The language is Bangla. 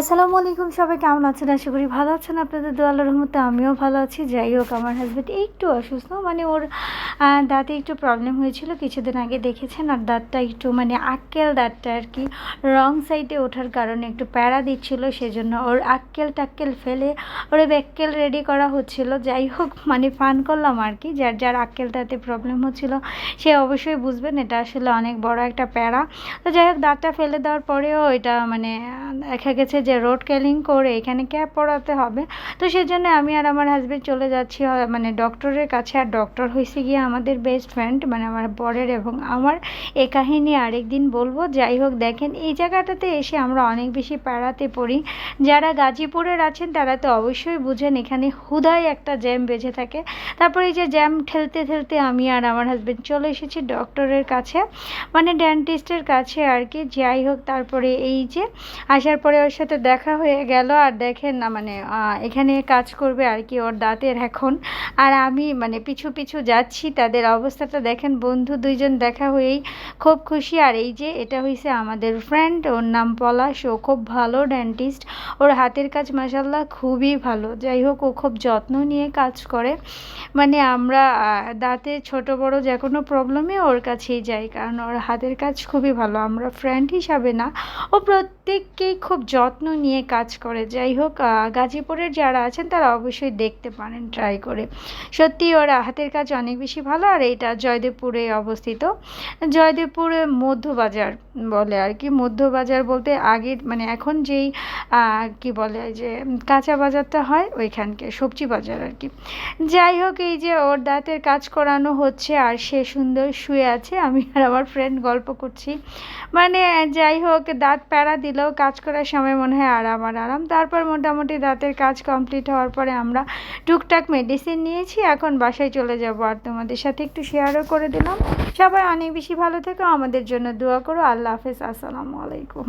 আসসালামু আলাইকুম, সবাই কেমন আছেন? আশা করি ভালো আছেন আপনাদের দোয়াল রহমতে আমিও ভালো আছি। যাই হোক, আমার হাজব্যান্ড একটু অসুস্থ মানে ওর দাঁতে একটু প্রবলেম হয়েছিল, কিছুদিন আগে দেখেছেন, আর দাঁতটা একটু মানে আক্কেল দাঁতটা আর কি রং সাইডে ওঠার কারণে একটু প্যারা দিচ্ছিল, সেজন্য ওর আক্কেল টাক্কেল ফেলে ওর ব্যাক্কেল রেডি করা হচ্ছিল। যাই হোক মানে ফান করলাম আর কি, যার যার আক্কেল দাঁতে প্রবলেম হচ্ছিল, সে অবশ্যই বুঝবেন, এটা আসলে অনেক বড় একটা প্যারা। তো যাই হোক, দাঁতটা ফেলে দেওয়ার পরেও এটা মানে দেখা গেছে যে রোড ক্যালিং করে এখানে ক্যাপ পড়াতে হবে। তো সেজন্য আমি আর আমার হাজব্যান্ড চলে যাচ্ছি মানে ডক্টরের কাছে। আর ডক্টর হয়েছে গিয়ে আমাদের বেস্ট ফ্রেন্ড মানে আমার বরের এবং আমার। এ কাহিনী আরেকদিন বলব। যাই হোক, দেখেন, এই জায়গাটাতে এসে আমরা অনেক বেশি প্যারাতে পড়ি। যারা গাজীপুরের আছেন, তারা তো অবশ্যই বুঝেন এখানে হুদাই একটা জ্যাম বেঁচে থাকে। তারপরে এই যে জ্যাম ঠেলতে ঠেলতে আমি আর আমার হাজব্যান্ড চলে এসেছি ডক্টরের কাছে মানে ডেন্টিস্টের কাছে আর কি। যাই হোক, তারপরে এই যে, আসার পরে ওর সাথে দেখা হয়ে গেল আর দেখেন না মানে এখানে কাজ করবে আর কি ওর দাঁতের এখন। আর আমি মানে পিছু পিছু যাচ্ছি, তাদের অবস্থাটা দেখেন, বন্ধু দুইজন দেখা হয়েই খুব খুশি। আর এই যে, এটা হয়েছে আমাদের ফ্রেন্ড ওর নাম পলাশ, ও খুব ভালো ডেন্টিস্ট ওর হাতের কাজ মাসাল্লাহ খুবই ভালো। যাই হোক, ও খুব যত্ন নিয়ে কাজ করে। মানে আমরা দাঁতে ছোট বড় যে কোনো প্রবলেমে ওর কাছেই যাই, কারণ ওর হাতের কাজ খুবই ভালো। আমরা ফ্রেন্ড হিসাবে না, ও প্রত্যেককেই খুব যত্ন নিয়ে কাজ করে। যাই হোক গাজীপুরের যারা আছেন তারা অবশ্যই দেখতে পারেন ট্রাই করে। সত্যি ওরা হাতের কাজ অনেক বেশি ভালো, আর এটা জয়দেবপুরে অবস্থিত। জয়দেবপুরে মধ্যবাজার বলে আর কি। মধ্যবাজার বলতে আগের মানে এখন যেই কি বলে যে কাঁচা বাজারটা হয়, ওইখানকে সবজি বাজার আর কি। যাই হোক, এই যে ওর দাঁতের কাজ করানো হচ্ছে, আর সে সুন্দর শুয়ে আছে। আমি আর আমার ফ্রেন্ড গল্প করছি। মানে যাই হোক, দাঁত প্যারা দিলেও কাজ করার সময় মনে হয় আরাম আর আরাম। তারপর মোটামুটি দাঁতের কাজ কমপ্লিট হওয়ার পরে আমরা টুকটাক মেডিসিন নিয়েছি। এখন বাসায় চলে যাব। আর তোমাদের সাথে একটু শেয়ারও করে দিলাম। সবাই অনেক বেশি ভালো থেকো। আমাদের জন্য দোয়া করো। আল্লাহ হাফেজ। আসসালামু আলাইকুম।